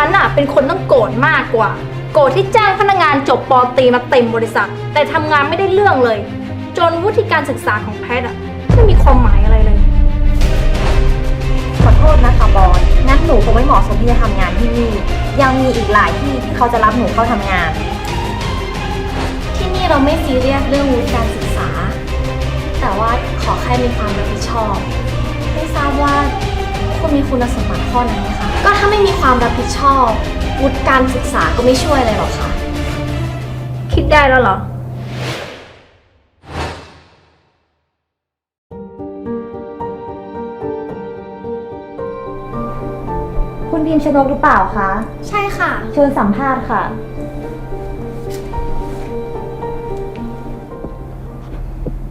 ฉันอะเป็นคนต้องโกรธมากกว่า โกรธที่จ้างพนักงานจบปอตรีมาเต็มบริษัท แต่ทำงานไม่ได้เรื่องเลย จนวุฒิการศึกษาของแพทย์อะไม่มีความหมายอะไรเลย ขอโทษนะคะบอสงั้นหนูคงไม่เหมาะสมที่จะทำงานที่นี่ ยังมีอีกหลายที่ที่เขาจะรับหนูเข้าทำงาน ที่นี่เราไม่ซีเรียสเรื่องวุฒิการศึกษา แต่ว่าขอแค่มีความรับผิดชอบ ไม่ทราบว่า คุณมีคุณสมบัติข้อนั้นไหมคะ ก็ถ้าไม่มีความรับผิดชอบวุฒิการศึกษาก็ไม่ช่วยอะไรหรอกค่ะ คิดได้แล้วเหรอ คุณพิมพ์ชนกหรือเปล่าคะ ใช่ค่ะ เชิญสัมภาษณ์ค่ะ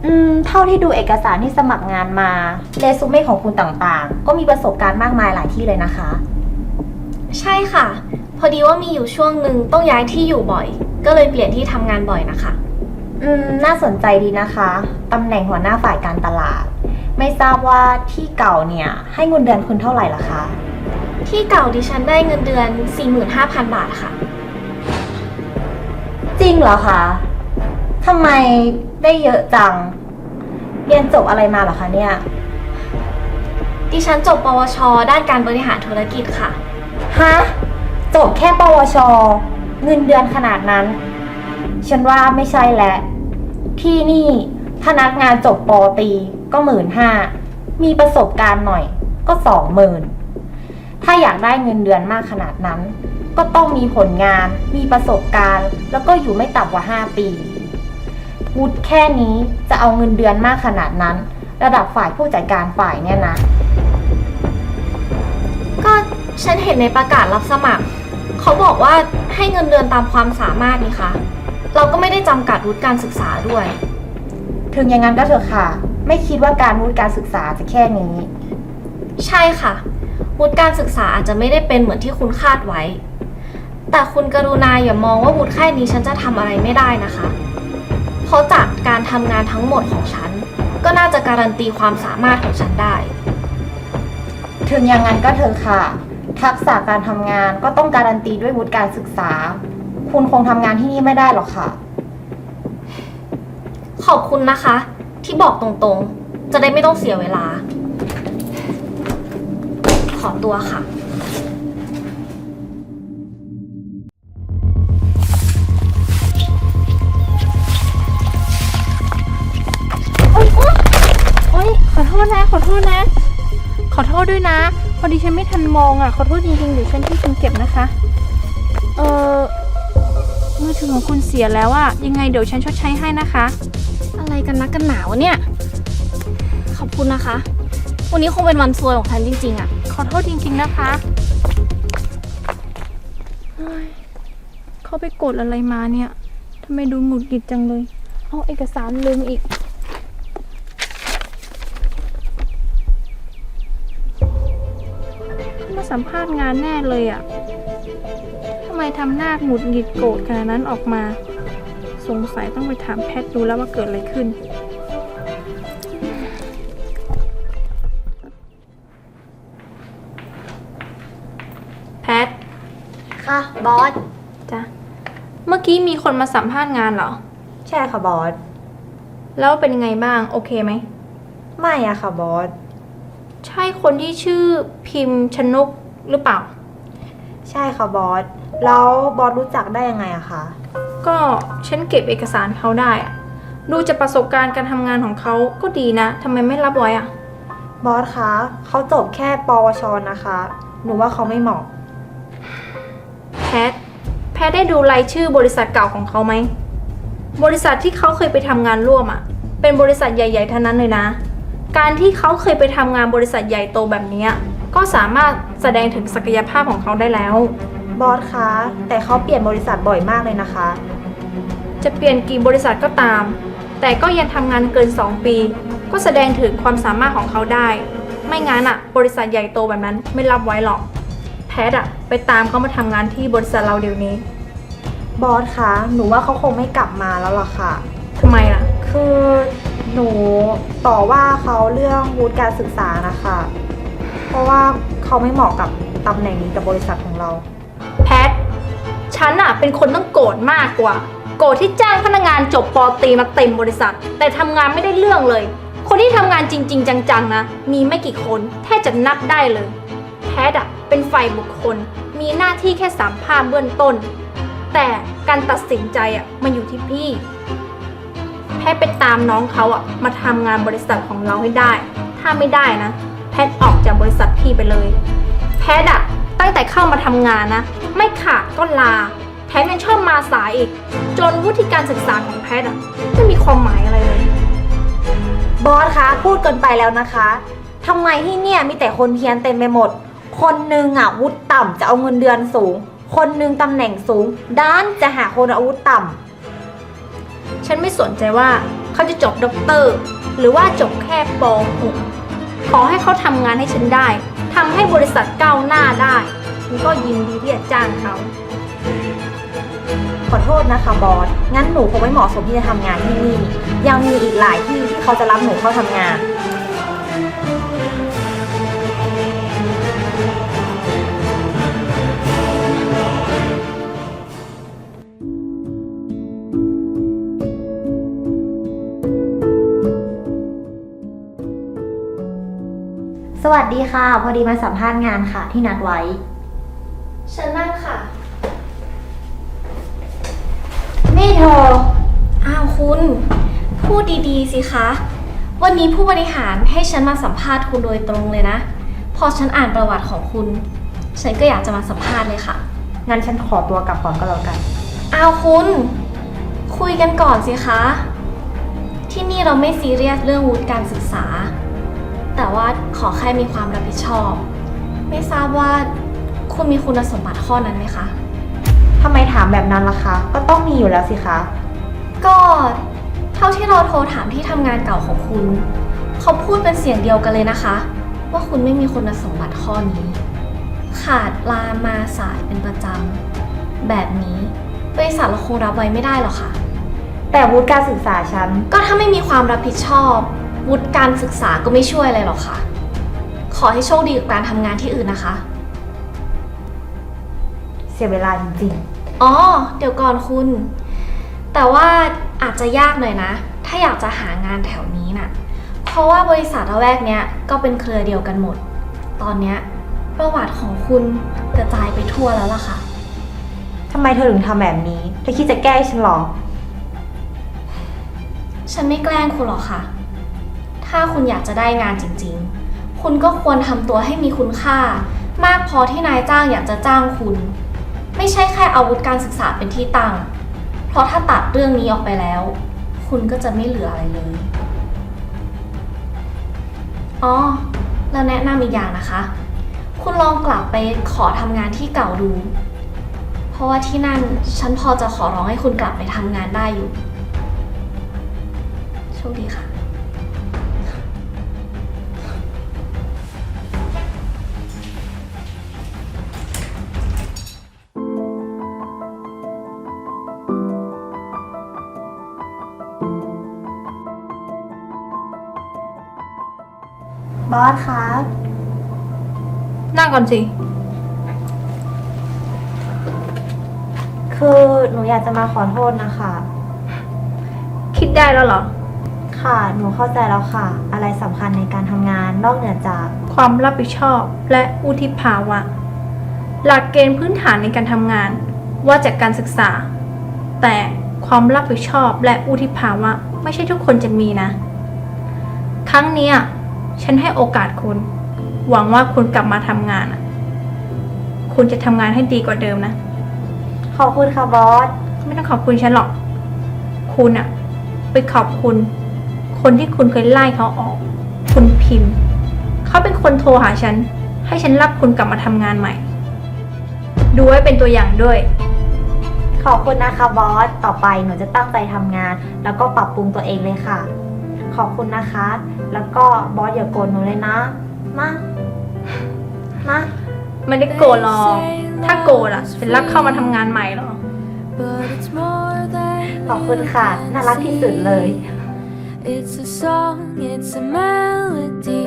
อืมเท่าที่ดูเอกสารที่สมัครงานมาเรซูเม่ของคุณต่างๆ ก็มีประสบการณ์มากมายหลายที่เลยนะคะ ใช่ค่ะ พอดีว่ามีอยู่ช่วงหนึ่งต้องย้ายที่อยู่บ่อย ก็เลยเปลี่ยนที่ทำงานบ่อยนะคะ อืมน่าสนใจดีนะคะตำแหน่งหัวหน้าฝ่ายการตลาด ไม่ทราบว่าที่เก่าเนี่ย ให้เงินเดือนคุณเท่าไหร่ล่ะคะ ที่เก่าดิฉันได้เงินเดือน 45,000 บาทค่ะ จริงเหรอคะ ทำไมได้เยอะจัง เรียนจบอะไรมาเหรอคะเนี่ย ดิฉันจบ ปวช ด้านการบริหารธุรกิจค่ะ ฮะ จบแค่ปวช เงินเดือนขนาดนั้น ฉันว่าไม่ใช่แหละ ที่นี่พนักงานจบปอตรีก็หมื่นห้า มีประสบการณ์หน่อยก็สองหมื่น ถ้าอยากได้เงินเดือนมากขนาดนั้น ก็ต้องมีผลงาน มีประสบการณ์ แล้วก็อยู่ไม่ต่ำกว่าห้าปี วุฒิแค่นี้จะเอาเงินเดือนมากขนาดนั้น ระดับฝ่ายผู้จัดการฝ่ายเนี่ยนะ ก็ฉันเห็นในประกาศรับสมัคร เขาบอกว่าให้เงินเดือนตามความสามารถนี่คะเราก็ไม่ได้จำกัดวุฒิการศึกษาด้วย ถึงอย่างนั้นก็เถอะค่ะ ไม่คิดว่าการวุฒิการศึกษาจะแค่นี้ ใช่ค่ะ วุฒิการศึกษาอาจจะไม่ได้เป็นเหมือนที่คุณคาดไว้ แต่คุณกรุณาอย่ามองว่าวุฒิแค่นี้ฉันจะทำอะไรไม่ได้นะคะ เพราะจากการทำงานทั้งหมดของฉัน ก็น่าจะการันตีความสามารถของฉันได้ ถึงอย่างนั้นก็เถอะค่ะ ทักษะการทำงานก็ต้องการันตีด้วยวุฒิการศึกษา คุณคงทำงานที่นี่ไม่ได้หรอกค่ะ ขอบคุณนะคะ ที่บอกตรงๆ จะได้ไม่ต้องเสียเวลา ขอตัวค่ะ อโทษนะขอโทษนะ ขอโทษด้วยนะ พอดีฉันไม่ทันมองอะ ขอโทษจริงๆ เดี๋ยวฉันที่คุณเก็บนะคะ เออมือถือของคุณเสียแล้วอะยังไงเดี๋ยวฉันชดใช้ให้นะคะ อะไรกันนักกันหนาวะเนี่ย ขอบคุณนะคะ วันนี้คงเป็นวันซวยของฉันจริงๆอะขอโทษจริงๆนะคะเฮ้ยเขาไปกดอะไรมาเนี่ยทำไมดูหงุดหงิดจังเลย เอาเอกสารลืมอีก สัมภาษณ์งานแน่เลยอะ่ะทำไมทำหน้าหงุดหงิดโกรธขนาดนั้นออกมา สงสัยต้องไปถามแพทย์ดูแล้วว่าเกิดอะไรขึ้น แพทค่ะบอส จ้ะเมื่อกี้มีคนมาสัมภาษณ์งานเหรอ ใช่ค่ะบอส แล้วเป็นยังไงบ้าง โอเคไหม ไม่อะค่ะบอส ใช่คนที่ชื่อพิมพ์ชนกหรือเปล่า ใช่ค่ะบอส แล้วบอสรู้จักได้ยังไงอะคะ ก็ฉันเก็บเอกสารเขาได้อะดูจากประสบการณ์การทำงานของเขาก็ดีนะทำไมไม่รับไว้อะบอสคะเขาจบแค่ปวชนะคะ หนูว่าเขาไม่เหมาะ แพท แพทได้ดูรายชื่อบริษัทเก่าของเขาไหม บริษัทที่เขาเคยไปทำงานร่วมอะเป็นบริษัทใหญ่ ๆทั้งนั้นเลยนะ การที่เขาเคยไปทำงานบริษัทใหญ่โตแบบเนี้ยก็สามารถแสดงถึงศักยภาพของเขาได้แล้ว บอสคะ แต่เขาเปลี่ยนบริษัทบ่อยมากเลยนะคะ จะเปลี่ยนกี่บริษัทก็ตาม แต่ก็ยังทำงานเกิน 2 ปี ก็แสดงถึงความสามารถของเขาได้ ไม่งั้นอะบริษัทใหญ่โตแบบนั้นไม่รับไว้หรอก แพทอะไปตามเขามาทำงานที่บริษัทเราเดี๋ยวนี้บอสคะ หนูว่าเขาคงไม่กลับมาแล้วล่ะค่ะทำไมล่ะ คือหนูต่อว่าเขาเรื่องวุฒิการศึกษานะคะ เพราะว่าเขาไม่เหมาะกับตำแหน่งนี้กับบริษัทของเราฮฉันอะเป็นคนต้องโกรธมากกว่า โกรธที่จ้างพนักงานจบปอตรีมาเต็มบริษัท แต่ทำงานไม่ได้เรื่องเลย คนที่ทำงานจริง ๆ จัง ๆ นะ มีไม่กี่คนแทบจะนับได้เลย แพทอะเป็นฝ่ายบุคคล มีหน้าที่แค่สามภาพเบื้องต้น แต่การตัดสินใจอะมันอยู่ที่พี่ แพทย์ไปตามน้องเขาอะมาทำงานบริษัทของเราให้ได้ ถ้าไม่ได้นะ แพทออกจากบริษัทพี่ไปเลย แพทอะตั้งแต่เข้ามาทำงานนะ ไม่ขาดก็ลา แถมยังชอบมาสายอีก จนวุฒิการศึกษาของแพทอะไม่มีความหมายอะไรเลย บอสคะพูดเกินไปแล้วนะคะทำไมที่เนี่ยมีแต่คนเพี้ยนเต็มไปหมด คนหนึ่งอะวุฒิต่ำจะเอาเงินเดือนสูง คนหนึ่งตำแหน่งสูง ด้านจะหาคนอาวุธต่ำ ฉันไม่สนใจว่าเขาจะจบด็อกเตอร์ หรือว่าจบแค่ป .6 ขอให้เขาทำงานให้ฉันได้ทำให้บริษัทก้าวหน้าได้ฉันก็ยินดีที่จะจ้างเขา ขอโทษนะคะบอส งั้นหนูคงไม่เหมาะสมที่จะทำงานที่นี่ ยังมีอีกหลายที่ที่เขาจะรับหนูเข้าทำงาน วัสดีค่ะ พอดีมาสัมภาษณ์งานค่ะ ที่นัดไว้ ฉันนั่งค่ะ นี่เธอ อ้าวคุณ พูดดีๆสิคะ วันนี้ผู้บริหารให้ฉันมาสัมภาษณ์คุณโดยตรงเลยนะ พอฉันอ่านประวัติของคุณ ฉันก็อยากจะมาสัมภาษณ์เลยค่ะ งั้นฉันขอตัวกลับก่อนก็แล้วกัน อ้าวคุณ คุยกันก่อนสิคะ ที่นี่เราไม่ซีเรียสเรื่องวุฒิการศึกษา แต่ว่าขอแค่มีความรับผิดชอบ ไม่ทราบว่าคุณมีคุณสมบัติข้อนั้นไหมคะ ทำไมถามแบบนั้นล่ะคะ ก็ต้องมีอยู่แล้วสิคะ ก็เท่าที่เราโทรถามที่ทำงานเก่าของคุณ เขาพูดเป็นเสียงเดียวกันเลยนะคะ ว่าคุณไม่มีคุณสมบัติข้อนี้ ขาดลามาสายเป็นประจำแบบนี้บริษัทเราคงรับไว้ไม่ได้หรอกค่ะ แต่วุฒิการศึกษาฉัน ก็ถ้าไม่มีความรับผิดชอบ วุฒิการศึกษาก็ไม่ช่วยอะไรหรอกค่ะ ขอให้โชคดีกับการทำงานที่อื่นนะคะ เสียเวลาจริงอ๋อ เดี๋ยวก่อนคุณ แต่ว่าอาจจะยากหน่อยนะ ถ้าอยากจะหางานแถวนี้น่ะ เพราะว่าบริษัทละแวกเนี้ยก็เป็นเครือเดียวกันหมด ตอนเนี้ยประวัติของคุณกระจายไปทั่วแล้วล่ะค่ะ ๆทำไมเธอถึงทำแบบนี้ เธอคิดจะแกล้งฉันเหรอ ฉันไม่แกล้งคุณหรอกค่ะ ถ้าคุณอยากจะได้งานจริงๆ คุณก็ควรทำตัวให้มีคุณค่า มากพอที่นายจ้างอยากจะจ้างคุณ ไม่ใช่แค่อาวุธการศึกษาเป็นที่ตั้ง เพราะถ้าตัดเรื่องนี้ออกไปแล้ว คุณก็จะไม่เหลืออะไรเลย อ๋อ แล้วแนะนำอีกอย่างนะคะ คุณลองกลับไปขอทำงานที่เก่าดู เพราะว่าที่นั่นฉันพอจะขอร้องให้คุณกลับไปทำงานได้อยู่ โชคดีค่ะ บอสคะนั่งก่อนสิ คือหนูอยากจะมาขอโทษนะคะ คิดได้แล้วเหรอ ค่ะ หนูเข้าใจแล้วค่ะ อะไรสำคัญในการทำงานนอกเหนือจาก ความรับผิดชอบและวุฒิภาวะ หลักเกณฑ์พื้นฐานในการทำงาน ว่าจากการศึกษา แต่ความรับผิดชอบและวุฒิภาวะ ไม่ใช่ทุกคนจะมีนะ ครั้งเนี้ย ฉันให้โอกาสคุณ หวังว่าคุณกลับมาทำงานอะคุณจะทำงานให้ดีกว่าเดิมนะ ขอบคุณค่ะบอส ไม่ต้องขอบคุณฉันหรอก คุณอะไปขอบคุณ คนที่คุณเคยไล่เขาออก คุณพิมพ์ เขาเป็นคนโทรหาฉัน ให้ฉันรับคุณกลับมาทำงานใหม่ ดูไว้เป็นตัวอย่างด้วย ขอบคุณนะคะบอส ต่อไปหนูจะตั้งใจทำงาน แล้วก็ปรับปรุงตัวเองเลยค่ะ ขอบคุณนะคะ แล้วก็บอสอย่าโกรธหนูเลยนะนะนะไม่ได้โกรธหรอก ถ้าโกรธอะจะรับเข้ามาทำงานใหม่หรอ But it's more than ขอบคุณค่ะ น่ารักที่สุดเลย It's a song, it's a melody.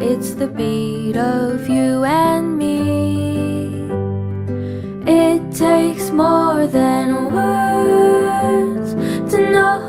It's the beat of you and me. It more than words to know. It takes more than bills to know.